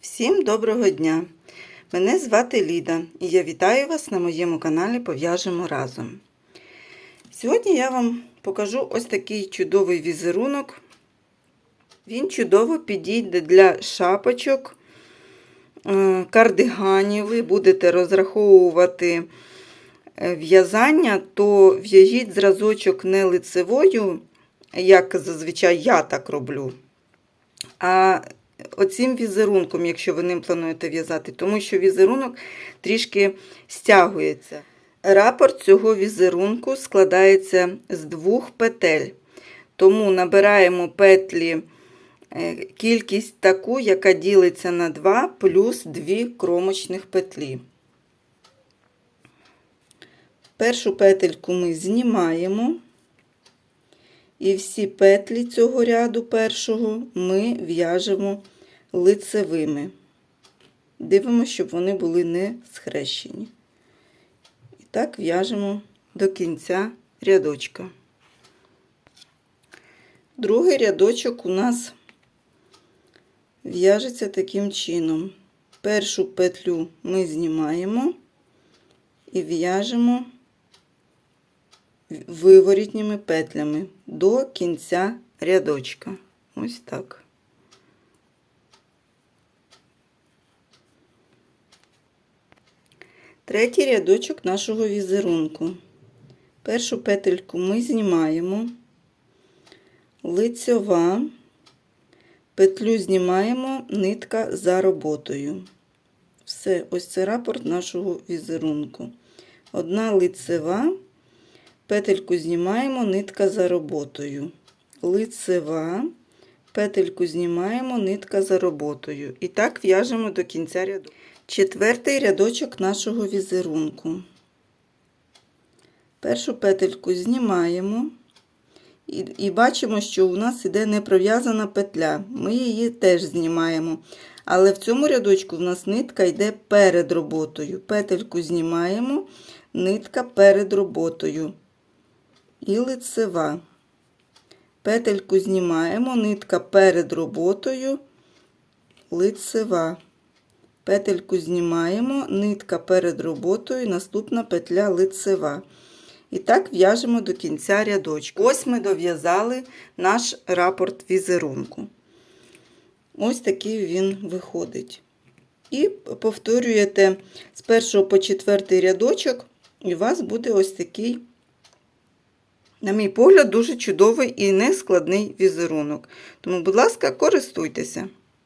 Всім доброго дня! Мене звати Ліда і я вітаю вас на моєму каналі Пов'яжемо разом. Сьогодні я вам покажу ось такий чудовий візерунок. Він чудово підійде для шапочок, е, кардиганів. Ви будете розраховувати е, в'язання, то в'яжіть зразочок не лицевою, як зазвичай я так роблю. А оцим візерунком, якщо ви ним плануєте в'язати, тому що візерунок трішки стягується. Рапорт цього візерунку складається з двох петель. Тому набираємо петлі е, кількість таку, яка ділиться на 2 плюс 2 кромочних петлі. Першу петельку ми знімаємо. І всі петлі цього ряду першого ми в'яжемо лицевими. Дивимося, щоб вони були не схрещені. І так в'яжемо до кінця рядочка. Другий рядочок у нас в'яжеться таким чином. Першу петлю ми знімаємо і в'яжемо виворітніми петлями до кінця рядочка. Ось так. Третій рядочок нашого візерунку. Першу петельку ми знімаємо, лицьова, петлю знімаємо, нитка за роботою. Все, ось це рапорт нашого візерунку. Одна лицева, петельку знімаємо, нитка за роботою. Лицева, петельку знімаємо, нитка за роботою. І так в'яжемо до кінця ряду. Четвертий рядочок нашого візерунку. Першу петельку знімаємо і, і бачимо, що у нас іде непров'язана петля. Ми її теж знімаємо. Але в цьому рядочку в нас нитка йде перед роботою. Петельку знімаємо, нитка перед роботою. І лицева. Петельку знімаємо, нитка перед роботою, лицева. Петельку знімаємо, нитка перед роботою, наступна петля лицева. І так в'яжемо до кінця рядочку. Ось ми дов'язали наш рапорт візерунку. Ось такий він виходить. І повторюєте з першого по четвертий рядочок, і у вас буде ось такий, на мій погляд, дуже чудовий і нескладний візерунок. Тому, будь ласка, користуйтеся.